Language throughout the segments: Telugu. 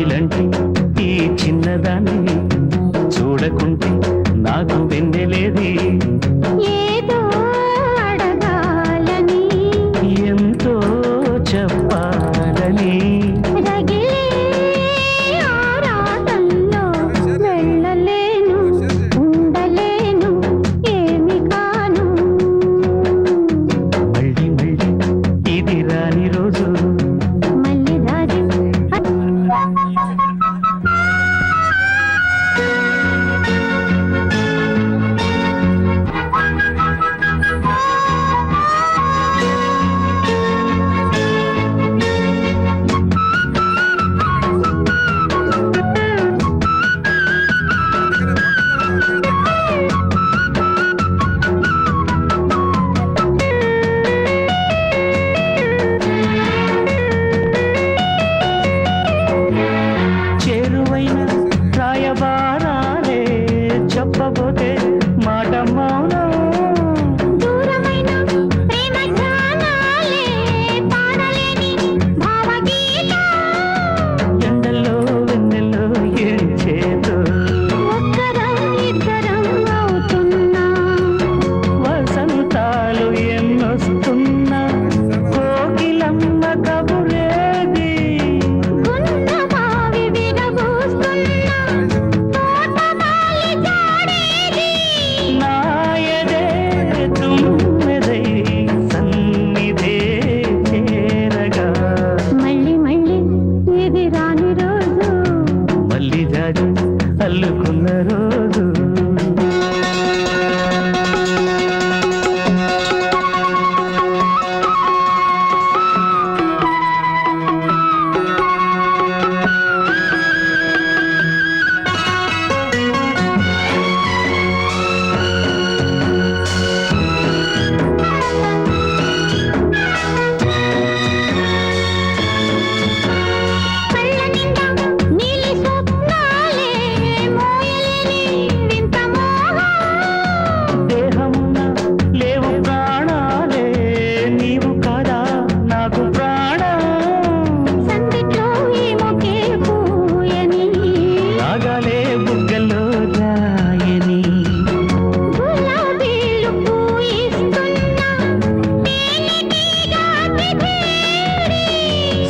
జాబిలంటే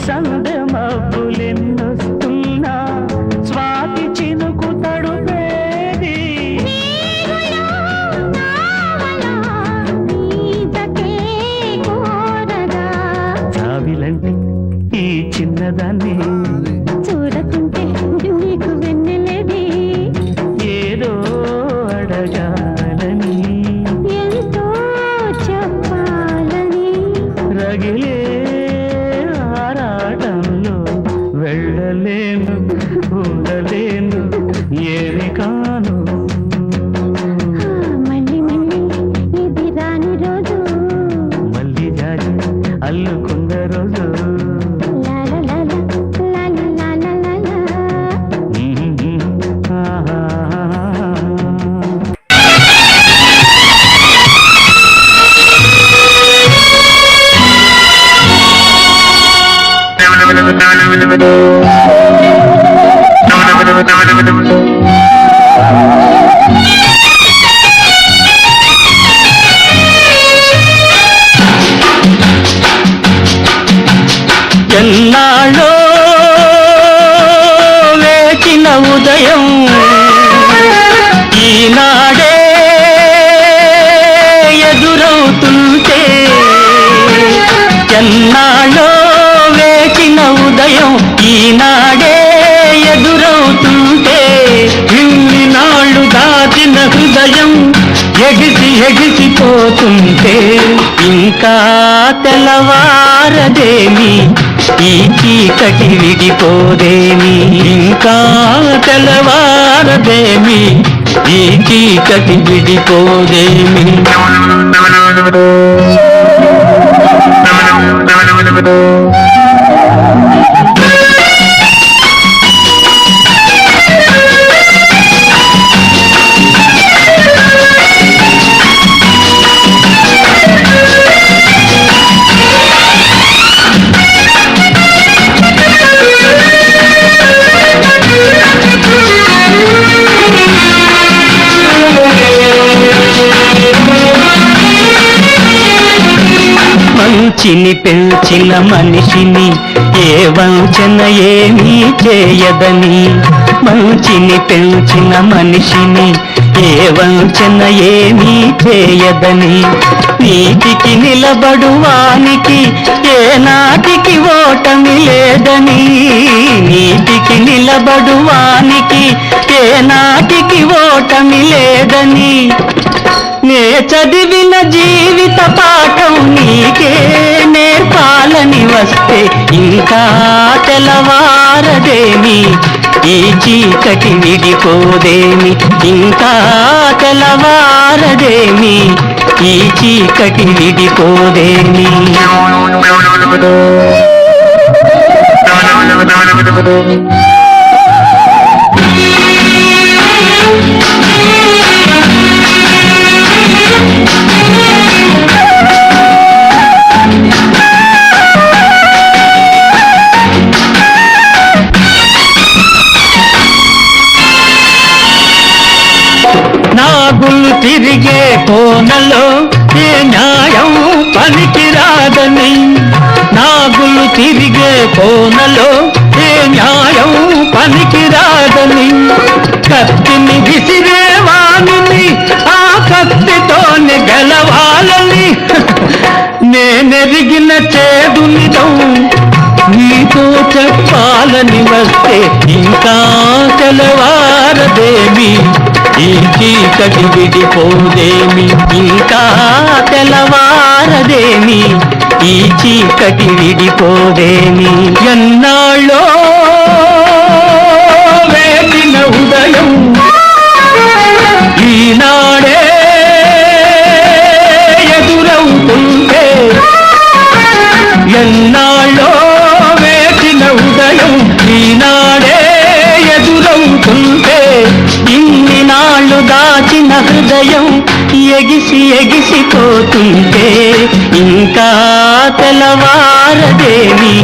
Sunday. ఎన్నాళ్ళో ఈనాడే ఎదురవుతుంటే ఇన్ని నాళ్ళు దాచిన హృదయం ఎగిసి ఎగిసిపోతుంటే ఇంకా తెల్లవారదేమి? ఈ చీకటి విడిపోదేమి? ఇంకా తెల్లవారదేమి? ఈ చీకటి విడిపోదేమి? మంచిని పెంచిన మనిషిని ఏ వంచన ఏమీ చేయదని. మంచిని పెంచిన మనిషిని ఏ వంచన ఏమీ చేయదని. నీటికి నిలబడువానికి ఏ నాటికి ఓటమి లేదని. నీటికి నిలబడువానికి ఏ నాటికి ఓటమి లేదని. నే చదివిన జీవిత పాఠం నీకే నేర్పాలని వస్తే ఇంకా తెలవారదేమి ఈ చీకటి విడిపోదేమి? ఇంకా తెలవారదేమి ఈ చీకటి విడిపోదేమి? Thank you. నాగులు తిరిగే కోనలో ఏ న్యాయం పనికిరాదని. నాగులు తిరిగే కోనలో ఏ న్యాయం పనికిరాదని. కత్తిని విసి చెప్పాలని వస్తే ఇంకా తెలవారదేమి ఈ చీకటి విడిపోదేమి? ఇంకా తెలవారదేమి ఈ చీకటి విడిపోదేమి? ఎన్నాళ్ళో ఇంకా తెలవారదేమి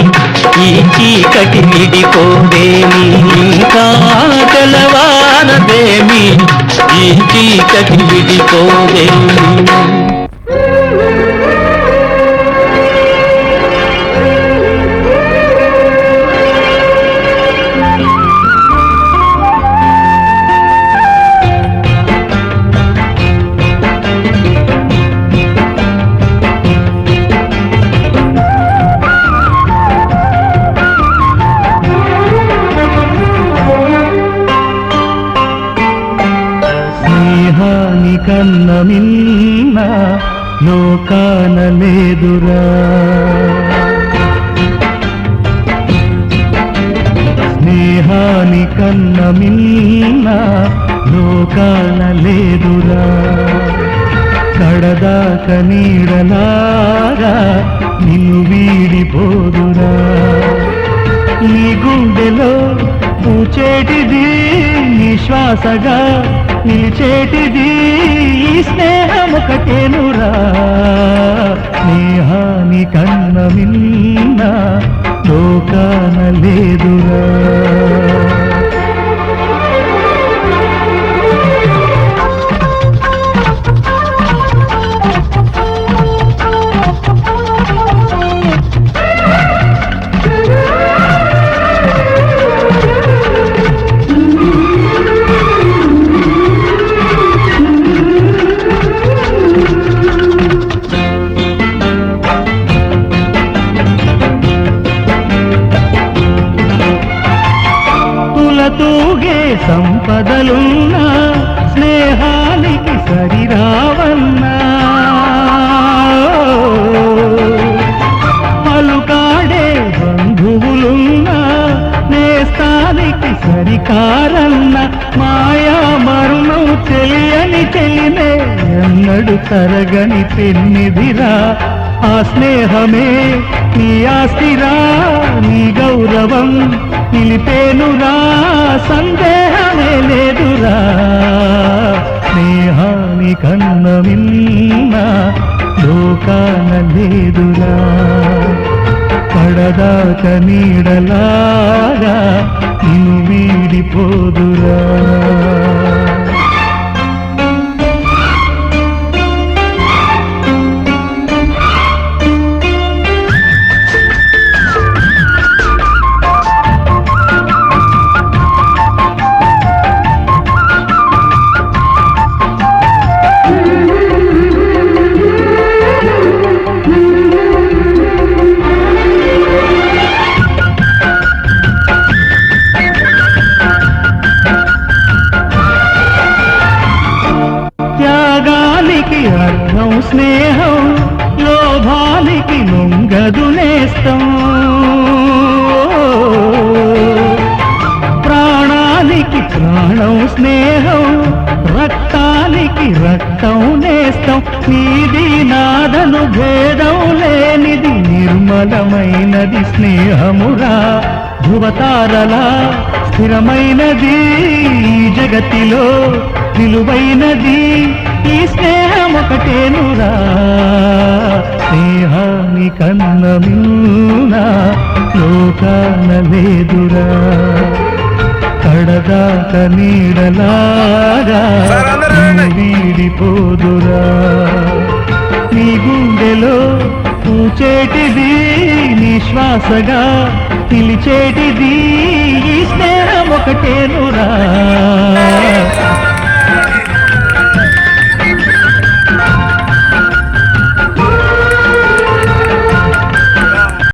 ఈ చీకటి నిడిపోదేమి? ఇంకా తెలవారదేమి ఈ చీకటి విడిపోదేమి కడదాక నీడలాగా నిన్ను వీడిపోదురా నీ గుండెలో పూచేటిది నీ శ్వాసగా నిలిచేటిది ఈ స్నేహముకటేనురా స్నేహాని కన్న మిన్న లోకాన లేదురా. సరిరావన్నా పలుకాడే బంధువులున్నా నేస్తానికి సరికారన్న మాయా మరుణం తెలియని తెలినే ఎన్నడు తరగని పెన్నిదిరా ఆ స్నేహమే నీ ఆస్తిరా నీ గౌరవం నిలిపేనురా సందేహమే లేదురా. కన్న మిన్న లోకాన లేదురా. పడదాక నీడలాగా నిన్ను వీడిపోదురా. స్నేహం లోభానికి లొంగదు నేస్తం. ప్రాణానికి ప్రాణం స్నేహం రక్తానికి రక్తం నేస్తం. నీది నాదను భేదం లేనిది నిర్మలమైనది స్నేహమురా. ధృవతారలా స్థిరమైనది ఈ జగతిలో విలువైనది ఈ స్నేహం ఒకటేనురా స్నేహాని కన్న మిన్న లోకాన లేదురా. కడదాక నీడలాగా. వీడిపోదురా. నీ గుండెలో పూచేటిది నీ శ్వాసగా పిలిచేటిది ఈ స్నేహం ఒకటేనురా.